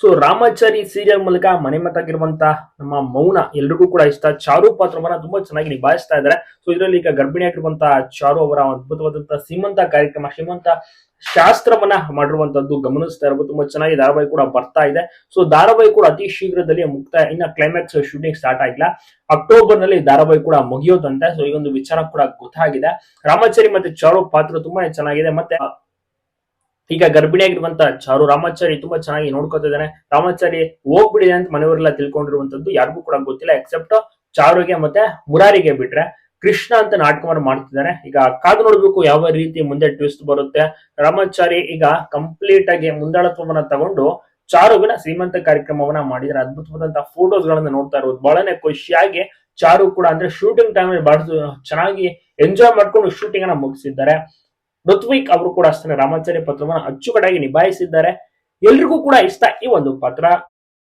So Ramachari serial ಮೂಲಕ ಮನೆ ಮತ್ತಾಗಿರುವಂತಹ ನಮ್ಮ ಮೌನ ಎಲ್ರಿಗೂ ಕೂಡ ಇಷ್ಟ. ಚಾರು ಪಾತ್ರವನ್ನ ತುಂಬಾ ಚೆನ್ನಾಗಿ ನಿಭಾಯಿಸ್ತಾ ಇದ್ದಾರೆ. ಸೊ ಇದರಲ್ಲಿ ಈಗ ಗರ್ಭಿಣಿ ಆಗಿರುವಂತಹ ಚಾರು ಅವರ ಅದ್ಭುತವಾದಂತಹ ಸೀಮಂತ ಕಾರ್ಯಕ್ರಮ, ಶ್ರೀಮಂತ ಶಾಸ್ತ್ರವನ್ನ ಮಾಡಿರುವಂತದ್ದು ಗಮನಿಸ್ತಾ ಇರಬಹುದು ತುಂಬಾ ಚೆನ್ನಾಗಿ ಧಾರಾವಾಹಿ ಕೂಡ ಬರ್ತಾ ಇದೆ. ಸೊ ಧಾರಾವಾಹಿ ಕೂಡ ಅತಿ ಶೀಘ್ರದಲ್ಲಿ ಮುಕ್ತಾಯ ಇನ್ನ ಕ್ಲೈಮ್ಯಾಕ್ಸ್ ಶೂಟಿಂಗ್ ಸ್ಟಾರ್ಟ್ ಆಗಿಲ್ಲ. ಅಕ್ಟೋಬರ್ನಲ್ಲಿ ಧಾರಾವಾಹಿ ಕೂಡ ಮುಗಿಯೋದಂತೆ. ಸೊ ಈ ಒಂದು ವಿಚಾರ ಕೂಡ ಗೊತ್ತಾಗಿದೆ. ರಾಮಾಚಾರಿ ಮತ್ತೆ ಚಾರು ಪಾತ್ರ ತುಂಬಾನೇ ಚೆನ್ನಾಗಿದೆ. ಮತ್ತೆ ಈಗ ಗರ್ಭಿಣಿಯಾಗಿರುವಂತಹ ಚಾರು ರಾಮಾಚಾರಿ ತುಂಬಾ ಚೆನ್ನಾಗಿ ನೋಡ್ಕೊತಾ ಇದ್ದಾನೆ. ರಾಮಾಚಾರಿ ಹೋಗ್ಬಿಡಿದೆ ಅಂತ ಮನೆಯವರೆಲ್ಲ ತಿಳ್ಕೊಂಡಿರುವಂತದ್ದು ಯಾರಿಗೂ ಕೂಡ ಗೊತ್ತಿಲ್ಲ ಎಕ್ಸೆಪ್ಟ್ ಚಾರುಗೆ ಮತ್ತೆ ಮುರಾರಿಗೆ ಬಿಟ್ರೆ ಕೃಷ್ಣ ಅಂತ ನಾಟಕವನ್ನು ಮಾಡ್ತಿದ್ದಾರೆ. ಈಗ ಕಾದು ನೋಡ್ಬೇಕು ಯಾವ ರೀತಿ ಮುಂದೆ ಟ್ವಿಸ್ಟ್ ಬರುತ್ತೆ. ರಾಮಾಚಾರಿ ಈಗ ಕಂಪ್ಲೀಟ್ ಆಗಿ ಮುಂದಾಳತ್ವವನ್ನ ತಗೊಂಡು ಚಾರುವಿನ ಶ್ರೀಮಂತ ಕಾರ್ಯಕ್ರಮವನ್ನ ಮಾಡಿದ್ದಾರೆ. ಅದ್ಭುತವಾದಂತಹ ಫೋಟೋಸ್ ಗಳನ್ನ ನೋಡ್ತಾ ಇರೋದು ಬಹಳನೇ ಖುಷಿಯಾಗಿ ಚಾರು ಕೂಡ ಅಂದ್ರೆ ಶೂಟಿಂಗ್ ಟೈಮ್ ಅಲ್ಲಿ ಬಹಳ ಚೆನ್ನಾಗಿ ಎಂಜಾಯ್ ಮಾಡ್ಕೊಂಡು ಶೂಟಿಂಗ್ ಅನ್ನ ಮುಗಿಸಿದ್ದಾರೆ. ಋತ್ವಿಕ್ ಅವರು ಕೂಡ ಅಷ್ಟೇ ರಾಮಾಚಾರ್ಯ ಪತ್ರವನ್ನು ಅಚ್ಚುಕಟ್ಟಾಗಿ ನಿಭಾಯಿಸಿದ್ದಾರೆ. ಎಲ್ರಿಗೂ ಕೂಡ ಇಷ್ಟ ಈ ಒಂದು ಪಾತ್ರ.